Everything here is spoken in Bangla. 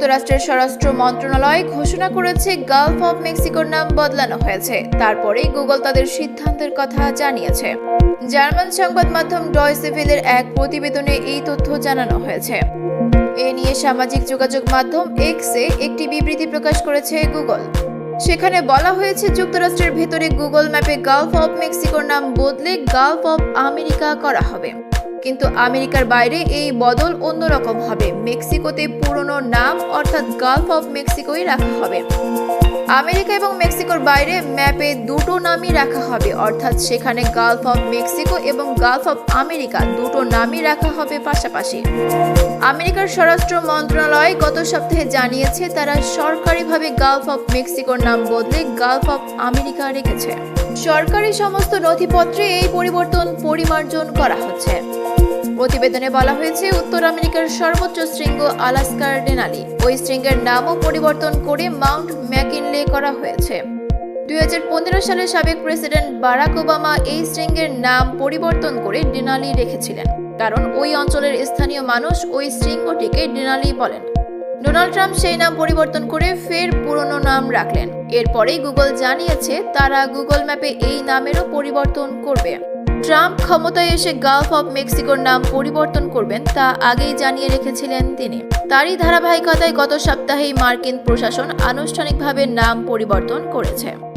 যুক্তরাষ্ট্রের স্বরাষ্ট্র মন্ত্রণালয় ঘোষণা করেছে গালফ অব মেক্সিকোর নাম বদলানো হয়েছে। তারপরেই গুগল তাদের সিদ্ধান্তের কথা জানিয়েছে। জার্মান সংবাদ মাধ্যম ডয়সেভেলের এক প্রতিবেদনে এই তথ্য জানানো হয়েছে। এ নিয়ে সামাজিক যোগাযোগ মাধ্যম এক্সে একটি বিবৃতি প্রকাশ করেছে গুগল সেখানে বলা হয়েছে, যুক্তরাষ্ট্রের ভেতরে গুগল ম্যাপে গালফ অব মেক্সিকোর নাম বদলে গালফ অফ আমেরিকা করা হবে। কিন্তু আমেরিকার বাইরে এই বদল অন্যরকম হবে। মেক্সিকোতে পুরনো নাম অর্থাৎ গালফ অফ মেক্সিকোই রাখা হবে। আমেরিকা এবং মেক্সিকোর বাইরে ম্যাপে দুটো নামই রাখা হবে। অর্থাৎ সেখানে গালফ অফ মেক্সিকো এবং গালফ অফ আমেরিকা দুটো নামই রাখা হবে পাশাপাশি। আমেরিকার স্বরাষ্ট্র মন্ত্রণালয় গত সপ্তাহে জানিয়েছে, তারা সরকারিভাবে গালফ অফ মেক্সিকোর নাম বদলে গালফ অফ আমেরিকা রেখেছে। সরকারি সমস্ত নথিপত্রে এই পরিবর্তন পরিমার্জন করা হচ্ছে। প্রতিবেদনে বলা হয়েছে, উত্তর আমেরিকার সর্বোচ্চ শৃঙ্গ আলাস্কার ডেনালি ওই শৃঙ্গের নামও পরিবর্তন করে মাউন্ট ম্যাকিনলে করা হয়েছে। দুই হাজার পনেরো সালে সাবেক প্রেসিডেন্ট বারাক ওবামা এই শৃঙ্গের নাম পরিবর্তন করে ডেনালি রেখেছিলেন। কারণ ওই অঞ্চলের স্থানীয় মানুষ ওই শৃঙ্গটিকে ডেনালি বলেন। ডোনাল্ড ট্রাম্প সেই নাম পরিবর্তন করে ফের পুরনো নাম রাখলেন। এরপরেই গুগল জানিয়েছে, তারা গুগল ম্যাপে এই নামেরও পরিবর্তন করবে। ট্রাম্প ক্ষমতায় এসে গালফ অব মেক্সিকোর নাম পরিবর্তন করবেন তা আগেই জানিয়ে রেখেছিলেন তিনি। তারই ধারাবাহিকতায় গত সপ্তাহেই মার্কিন প্রশাসন আনুষ্ঠানিকভাবে নাম পরিবর্তন করেছে।